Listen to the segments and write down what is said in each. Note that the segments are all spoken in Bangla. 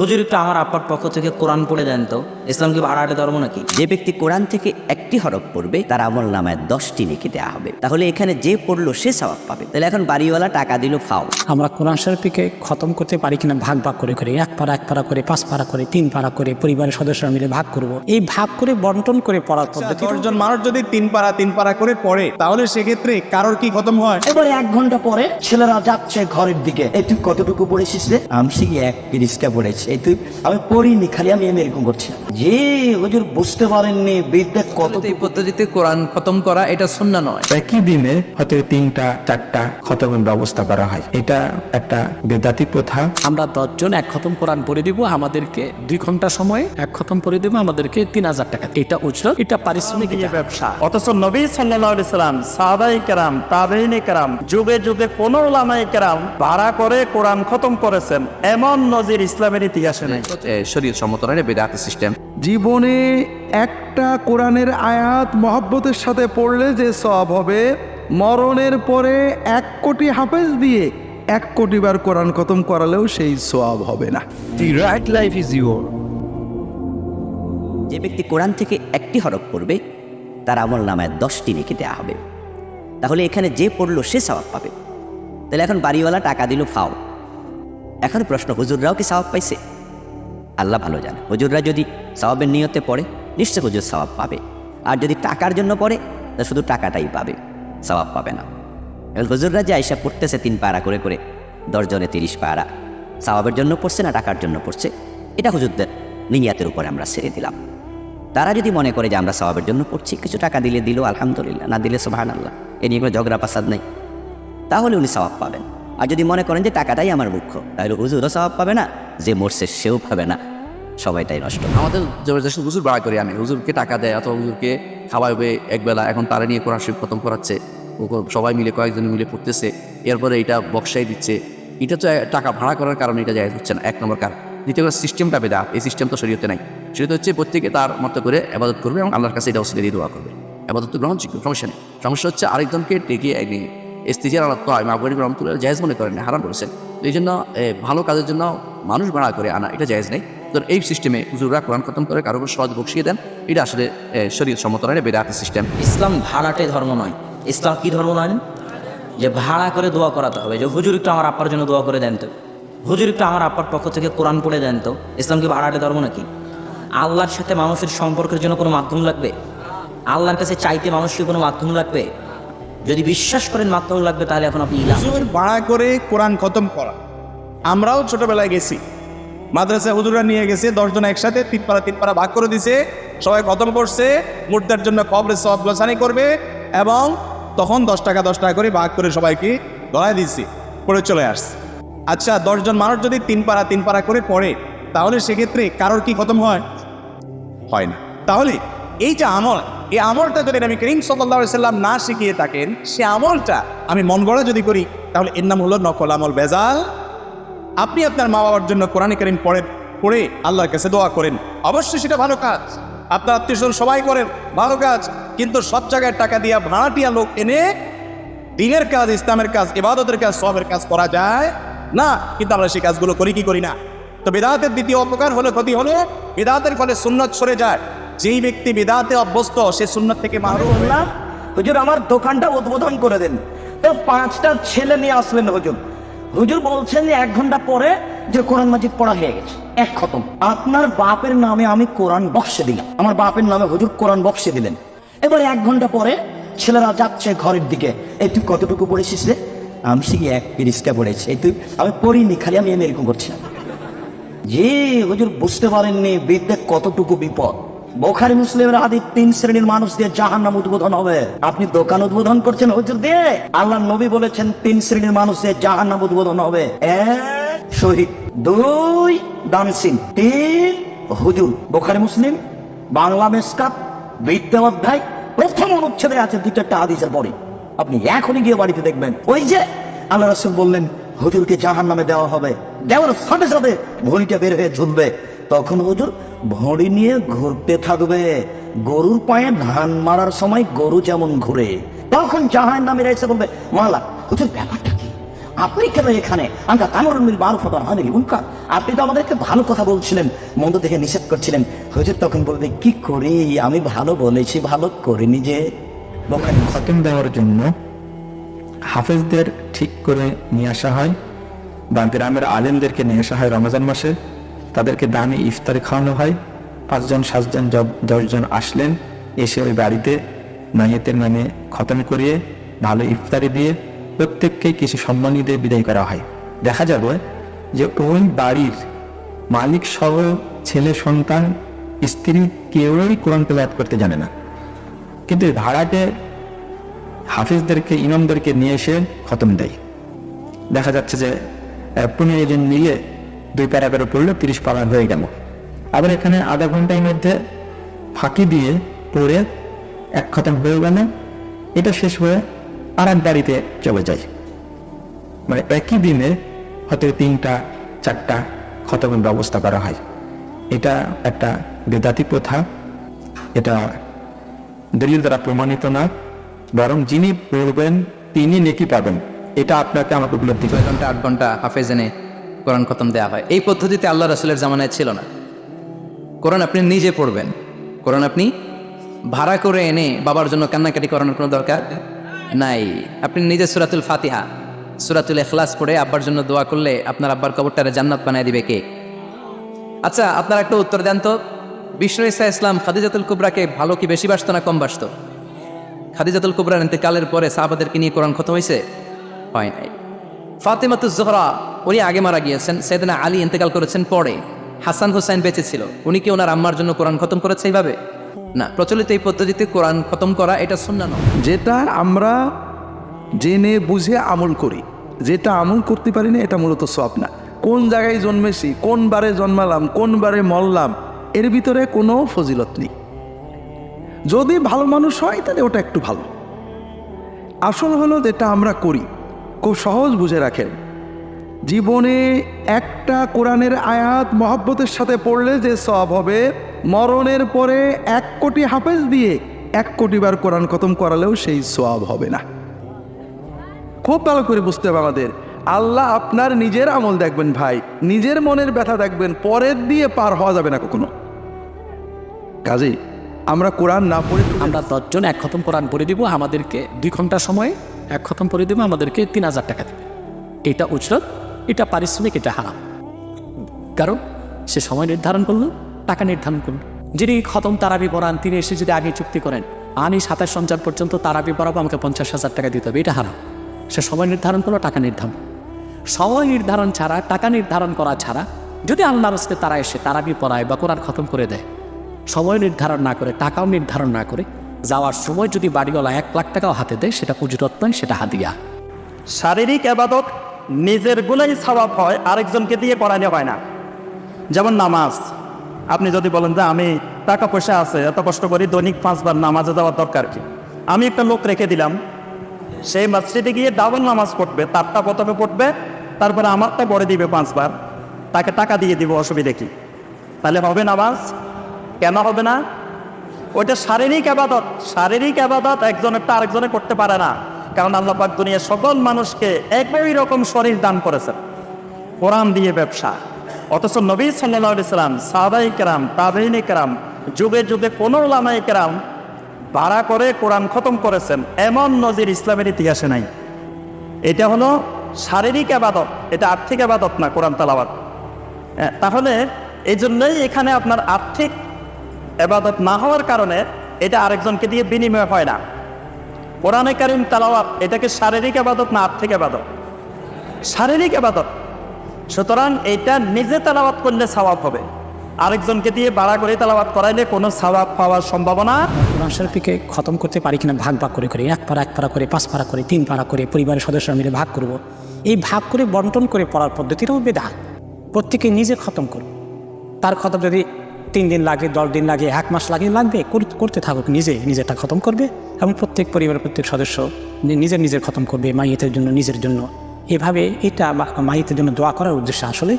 হুজুর একটু আমার আব্বার পক্ষ থেকে কোরআন পড়ে দেন তো। ইসলাম কি ভাড়াটে ধর্ম নাকি? যে ব্যক্তি কোরআন থেকে একটি হরফ পড়বে তার আমল নামায় দশটি লিখে দেওয়া হবে। তাহলে এখানে যে পড়ল সে সওয়াব পাবে। তাহলে এখন বাড়িওয়ালা টাকা দিল ফাও। আমরা কোরআন শরীফকে খতম করতে পারি কিনা ভাগ ভাগ করে করে এক পারা এক পাড়া করে পাঁচ পারা করে তিন পারা করে পরিবারের সদস্যরা মিলে ভাগ করব। এই ভাগ করে বন্টন করে পড়ার পদ্ধতি দশজন মানুষ যদি তিন পারা তিন পারা করে পড়ে তাহলে সেক্ষেত্রে কারোর কি খতম হয়? এবারে এক ঘণ্টা পরে ছেলেরা যাচ্ছে ঘরের দিকে। এই তুই কতটুকু পড়েছিস রে? আমি সে এক তিরিশটা পড়েছি। এই তুই আমি পড়িনি খালি আমি এরকম করছি। যে হুজুর বুঝতে পারেননি বিদ্যা কত এই পদ্ধতিতে কোরআন খতম করা এটা সুন্না নয়। একই দিনে হয়তো তিনটা চারটা খতমের ব্যবস্থা করা হয়। এটা একটা বেদাতি প্রথা। আমরা দশজন এক খতম কোরআন পড়ে দিব আমাদেরকে দুই ঘণ্টা সময় এক খতম পড়ে দেবো আমাদেরকে তিন হাজার টাকা। এটা উজরত এটা পারিশ্রমিক ব্যবসা অথচ নবী সাল্লাহ সাল্লাম সাহাবাই কেরাম তাবেইনে কেরাম যুগে যুগে কোন ওলামাই কেরাম ভাড়া করে কোরআন খতম করেছেন। এমন নজির ইসলামের ইতিহাসে নেই। শরীর সম্মত নয় বেদাত সিস্টেম। জীবনে একটা কোরআনের আয়াত মহব্বতের সাথে পড়লে যে সব হবে মরণের পরে এক কোটি হাফেজ দিয়ে এক কোটি বার কোরআন খতম করালেও সেই সওয়াব হবে না। The right life is your যে ব্যক্তি কোরআন থেকে একটি হরফ পড়বে তার আমল নামায় দশটি লিখে দেওয়া হবে। তাহলে এখানে যে পড়ল সে সওয়াব পাবে। তাহলে এখন বাড়িওয়ালা টাকা দিল ফাও এখন প্রশ্ন, হুজুররাও কি সওয়াব পাইছে? আল্লাহ ভালো জানে। হুজুররা যদি সওয়াবের নিয়তে পড়ে, নিশ্চয় হুজুর সওয়াব পাবে। আর যদি টাকার জন্য পড়ে, তা শুধু টাকাটাই পাবে, সওয়াব পাবে না। হুজুররা যে আইসা পড়তেছে তিন পাড়া করে করে, দশজনে তিরিশ পাড়া সওয়াবের জন্য পড়ছে না টাকার জন্য পড়ছে, এটা হুজুরদের নিয়াতের উপরে আমরা ছেড়ে দিলাম। তারা যদি মনে করে যে আমরা সবাবের জন্য পড়ছি, কিছু টাকা দিলে দিল, আলহামদুলিল্লাহ, না দিলে সোভান আল্লাহ এ নিয়ে কোনো ঝগড়া পাসাদ নেই, তাহলে উনি সবাব পাবেন। আর যদি মনে করেন যে টাকাটাই আমার মুখ্য, তাহলে হুজুরও সবাব পাবে না, যে মরছে সেও পাবে না। সবাইটাই নষ্ট। আমাদের জবরদস্ত হুজুর বাড়া করি আমি। হুজুরকে টাকা দেয় অথবা হুজুরকে খাওয়াবে একবেলা এখন তারা নিয়ে কোরআন শরীফ খতম করাচ্ছে সবাই মিলে কয়েকজন মিলে পড়তেছে, এরপরে এটা বক্সাই দিচ্ছে। এটা তো টাকা ভাড়া করার কারণে এটা জায়গা হচ্ছে না, এক নম্বর কারণ। দ্বিতীয় কথা সিস্টেমটা বেদা এই সিস্টেম তো শরীয়তে নাই। সেটা হচ্ছে প্রত্যেকে তার মতো করে আবাদত করবে এবং আল্লাহর কাছে এটা অসুবিধা দিয়ে দোয়া করবে। আবাদত তো গ্রহণযোগ্য, সমস্যা নেই। সমস্যা হচ্ছে আরেকজনকে ডেকে এস্তিজার আলাদা তো আমি আবগারি রহমতুল্লাহ জায়েজ মনে করেন হারাম করেছেন। এই জন্য ভালো কাজের জন্য মানুষ ভাড়া করে আনা, এটা জায়েজ নেই। তো এই সিস্টেমে হুজুররা কোরআন খতম করে কারও উপর সহজ বকশিয়ে দেন, এটা আসলে শরীর সম্মত নয় বেদাতি সিস্টেম ইসলাম ভাড়াটে ধর্ম নয়। ইসলাম কি ধর্ম নয়? যে ভাড়া করে দোয়া করাতে হবে, যে হুজুর একটু আমার আব্বার জন্য দোয়া করে দেন তো। হুজুর একটু আমার আব্বার পক্ষ থেকে কোরআন পড়ে দেন তো। ইসলাম কি ভাড়াটে ধর্ম নাকি? আল্লাহর সাথে মানুষের সম্পর্কের জন্য কোনো মাধ্যম লাগবে? আল্লাহর কাছে চাইতে মানুষকে কোনো মাধ্যম লাগবে? যদি বিশ্বাস করেন মাধ্যম লাগবে, তাহলে এখন আপনি ভাড়া করে কোরআন খতম করা। আমরাও ছোটবেলায় গেছি। মাদ্রাসা হুজুরা নিয়ে গেছে, দশজন একসাথে তিন পাড়া তিন পাড়া ভাগ করে দিছে। সবাই খতম করছে, মুর্দার জন্য কবরে সব গোসানি করবে এবং তখন দশ টাকা দশ টাকা করে ভাগ করে সবাইকে ধরাই দিচ্ছে পড়ে চলে আসছে। আচ্ছা দশজন মানুষ যদি তিন পাড়া তিন পাড়া করে পড়ে, তাহলে সেক্ষেত্রে কারোর কি খতম হয়? হয় না। তাহলে এই যে আমল এই আমলটা যদি আমি করিম সাল্লাহ সাল্লাম না শিখিয়ে থাকেন, সে আমলটা আমি মন গড়া যদি করি, তাহলে এর নাম হলো নকল আমল বেজাল। আপনি আপনার মা বাবার জন্য কোরআন করিম পড়ে পড়ে আল্লাহর কাছে দোয়া করেন। অবশ্যই সেটা ভালো কাজ। আপনার আত্মীয় সবাই করেন, ভালো কাজ। কিন্তু সব জায়গায় টাকা দিয়া ভাড়াটিয়া লোক এনে দিনের কাজ, ইসলামের কাজ, ইবাদতের কাজ, সবের কাজ করা যায় না। কিন্তু আমরা সেই কাজগুলো করি কি করি না? তো বেদাতের দ্বিতীয় অপকার হলে ক্ষতি হলে, বেদাতের ফলে সুন্নত সরে যায়। যেই ব্যক্তি বেদাতে অভ্যস্ত, সে সুন্নত থেকে হয়ে বললাম হুজুর, আমার দোকানটা উদ্বোধন করে দেন। তো পাঁচটা ছেলে নিয়ে আসলেন হুজুর। হুজুর বলছেন যে এক ঘণ্টা পরে যে কোরআন মাজিদ পড়া হয়ে গেছে, এক খতম। আপনার বাপের নামে আমি কোরআন বক্সে দিলাম। আমার বাপের নামে হুজুর কোরআন বক্সে দিলেন। এবার এক ঘণ্টা পরে ছেলেরা যাচ্ছে ঘরের দিকে। এই তুই কতটুকু পড়েছিস রে? আমি সে এক তিরিশটা পড়েছি। এই তুই, আমি পড়িনি, খালি আমি এরকম করছি যে হুজুর, বুঝতে পারেননি, বিদ্যা কতটুকু বিপদ? বোখারি মুসলিমের আদি তিন শ্রেণির মানুষ দিয়ে জাহান নাম উদ্বোধন হবে। আপনি দোকান উদ্বোধন করছেন হুজুর দিয়ে? আল্লাহ নবী বলেছেন, তিন শ্রেণির মানুষ দিয়ে জাহান নাম উদ্বোধন হবে। এক, শহীদ। দুই দানসিং তিন, হুজুর। বোখারি মুসলিম, বাংলা মেসকাত বিদ্যা অধ্যায়, প্রথম অনুচ্ছেদে আছে দুইটা হাদিসের পরে। আপনি এখনই গিয়ে বাড়িতে দেখবেন। ওই যে আল্লাহ রাসুল বললেন, হুজুরকে জাহান নামে দেওয়া হবে। দেওয়ার সাথে সাথে ভড়িটা বের হয়ে ঝুলবে। তখন হুজুর ভড়ি নিয়ে ঘুরতে থাকবে। গরুর পায়ে ধান মারার সময় গরু যেমন ঘুরে, তখন জাহান নামে এসে বলবে, মালা, হুজুর, ব্যাপারটা কি? আপনি কেন এখানে? আমরা তামরুল মারুফ আবার হানিল মুনকার। আপনি তো আমাদেরকে ভালো কথা বলছিলেন, মন্দ দেখে নিষেধ করছিলেন। হুজুর তখন বলবে, কি করি? আমি ভালো বলেছি, ভালো করিনি যে। খতম দেওয়ার জন্য হাফেজদের ঠিক করে নিয়ে আসা হয়, বা গ্রামের আলেমদেরকে নিয়ে আসা হয় রমজান মাসে। তাদেরকে দামি ইফতারি খাওয়ানো হয়। পাঁচজন, সাতজন দশজন আসলেন, এসে ওই বাড়িতে মাইয়েতের নামে খতম করিয়ে ভালো ইফতারি দিয়ে প্রত্যেককে কিছু সম্মানী দিয়ে বিদায় করা হয়। দেখা যাবে যে ওই বাড়ির মালিক সহ ছেলে, সন্তান, স্ত্রী কেউই কোরআন তেলাওয়াত করতে জানে না। কিন্তু ভাড়াটে হাফিজদেরকে, ইমামদেরকে নিয়ে এসে খতম দেয়। দেখা যাচ্ছে যে পনেরো জন নিয়ে দুই প্যারা প্যারা পড়লে তিরিশ পারা হয়ে গেল। আবার এখানে আধা ঘণ্টার মধ্যে ফাঁকি দিয়ে পড়ে এক খতম হয়ে গেল। এটা শেষ হয়ে আর এক বাড়িতে চলে যায়। মানে একই দিনে হয়তো তিনটা, চারটা খতমের ব্যবস্থা করা হয়। এটা একটা বেদাতি প্রথা। এটা দলিল দ্বারা প্রমাণিত না। বরং যিনি পড়বেন, তিনি নেকি পাবেন। এটা আপনাকে আমাকে উপলব্ধি করে। ঘণ্টা, আট ঘণ্টা হাফেজ এনে কোরআন খতম দেওয়া হয়। এই পদ্ধতিতে আল্লাহ রাসুলের জামানায় ছিল না। কোরআন আপনি নিজে পড়বেন। কোরআন আপনি ভাড়া করে এনে বাবার জন্য কান্নাকাটি করানোর কোনো দরকার নাই। আপনি নিজে সুরাতুল ফাতিহা, সুরাতুল এখলাস পড়ে আব্বার জন্য দোয়া করলে আপনার আব্বার কবরটারে জান্নাত বানায় দিবে কে? আচ্ছা আপনার একটা উত্তর দেন তো। বিষ্ণু ইসা ইসলাম খাদিজাতুল কুবরাকে ভালো কি বেশি বাসতো না কম বাসতো? খাদিজাতুল কুবরার ইন্তেকালের পরে সাহাবাদেরকে নিয়ে কোরআন খতম হয়েছে হয় নাই। ফাতেমাতুজ জোহরা, উনি আগে মারা গিয়েছেন। সেদিনা আলী ইন্তেকাল করেছেন পরে। হাসান হুসাইন বেঁচে ছিল। উনি কি ওনার আম্মার জন্য কোরআন খতম করেছে এইভাবে? না, প্রচলিত এই পদ্ধতিতে কোরআন খতম করা এটা শূন্য নয়। যেটা আমরা জেনে বুঝে আমল করি, যেটা আমল করতে পারি না এটা মূলত সব না। কোন জায়গায় জন্মেছি, কোন বারে জন্মালাম, কোন বারে মরলাম, এর ভিতরে কোনো ফজিলত নেই। যদি ভালো মানুষ হয় তাহলে ওটা একটু ভালো। আসল হলো যেটা আমরা করি খুব সহজ বুঝে রাখেন। জীবনে একটা কোরআনের আয়াত মহব্বতের সাথে পড়লে যে সব হবে, মরণের পরে এক কোটি হাফেজ দিয়ে এক কোটি বার কোরআন খতম করালেও সেই সব হবে না। খুব ভালো করে বুঝতে হবে আমাদের। আল্লাহ আপনার নিজের আমল দেখবেন ভাই, নিজের মনের ব্যথা দেখবেন, পরের দিয়ে পার হওয়া যাবে না কখনো। কাজেই আমরা কোরআন না পড়ে আমরা দশজন এক খতম কোরআন পড়ে দিব, আমাদেরকে দুই ঘণ্টা সময় এক খতম পড়ে দেবো, আমাদেরকে তিন হাজার টাকা দেবে। এটা উজরত, এটা পারিশ্রমিক, এটা হারাম। কারণ সে সময় নির্ধারণ করল, টাকা নির্ধারণ করল। যিনি খতম তারাবি পড়ান তিনি এসে যদি আগে চুক্তি করেন আমি সাতাশ সঞ্চার পর্যন্ত তারাবি পড়াবো আমাকে পঞ্চাশ হাজার টাকা দিতে হবে, এটা হারাম। সে সময় নির্ধারণ করল, টাকা নির্ধারণ। সময় নির্ধারণ ছাড়া, টাকা নির্ধারণ করা ছাড়া, যদি আল্লাহ রস্তে তারা এসে তারাবি পড়ায় বা কোরআন খতম করে দেয়, সময় নির্ধারণ না করে, টাকাও নির্ধারণ না করে যাওয়ার সময় যদি বাড়িওয়ালা এক লাখ টাকাও হাতে দেয়, সেটা পুজুরত নয়, সেটা হাদিয়া। শারীরিক আবাদত নিজের গুণাই স্বভাব হয়, আরেকজনকে দিয়ে করানো হয় না। যেমন নামাজ। আপনি যদি বলেন যে আমি টাকা পয়সা আছে, এত কষ্ট করি দৈনিক পাঁচবার নামাজে যাওয়ার দরকার কি? আমি একটা লোক রেখে দিলাম সেই মসজিদে গিয়ে ডাবল নামাজ পড়বে, তারটা প্রথমে পড়বে, তারপরে আমারটা পরে দিবে পাঁচবার, তাকে টাকা দিয়ে দিব, অসুবিধে কি? তাহলে হবে নামাজ? কেন হবে না? ওইটা শারীরিক আবাদত। শারীরিক আবাদত একজনেরটা আরেকজনে করতে পারে না। কারণ আল্লাহ পাক দুনিয়ার সকল মানুষকে একই রকম শরীর দান করেছেন। কোরআন দিয়ে ব্যবসা। অথচ নবী সাল্লাহ সাল্লাম সাহাবাই কেরাম তাবেইন কেরাম যুগে যুগে কোনো লামাই কেরাম ভাড়া করে কোরআন খতম করেছেন। এমন নজির ইসলামের ইতিহাসে নাই। এটা হলো শারীরিক আবাদত। এটা আর্থিক আবাদত না কোরআন তালাবাদ হ্যাঁ, তাহলে এই জন্যই এখানে আপনার আর্থিক এবাদত না হওয়ার কারণে এটা আরেকজনকে দিয়ে বিনিময় হয় না। কোরআনে কারিম তালাওয়াত, এটাকে শারীরিক আবাদত না আর্থিক আবাদত শারীরিক আবাদত সুতরাং এটা নিজে তালাবাত করলে সওয়াব হবে। আরেকজনকে দিয়ে বাড়া করে তালাবাত করাইলে কোনো সওয়াব পাওয়ার সম্ভাবনা কোরআন শরীফকে খতম করতে পারি কিনা ভাগ ভাগ করে করে, এক পারা এক পারা করে, পাঁচ পারা করে, তিন পারা করে, পরিবারের সদস্যরা মিলে ভাগ করব। এই ভাগ করে বন্টন করে পড়ার পদ্ধতিটাও বেদা প্রত্যেকে নিজে খতম করব তার খতম যদি তিন দিন লাগে, দশ দিন লাগে, এক মাস লাগে, লাগবে করতে থাকুক, নিজে, নিজেরটা খতম করবে এবং প্রত্যেক পরিবারের প্রত্যেক সদস্য নিজের নিজের খতম করবে, মাইয়েতের জন্য, নিজের জন্য। এভাবে এটা মাইয়েতের জন্য দোয়া করার উদ্দেশ্য আসলে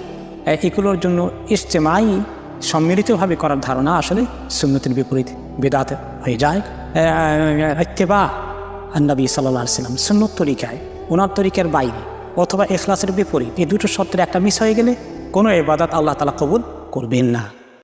এগুলোর জন্য ইস্তেমাই সম্মিলিতভাবে করার ধারণা আসলে সুন্নতির বিপরীত বেদাত হয়ে যায়। ইত্তেবা আন্নবী সাল্লাহ সাল্লাম সুন্নত তরিকায় ওনার তরিকার বাইরে অথবা এখলাসের বিপরীত, এই দুটো শর্তের একটা মিস হয়ে গেলে কোনো এবাদত আল্লাহ তালা কবুল করবেন না।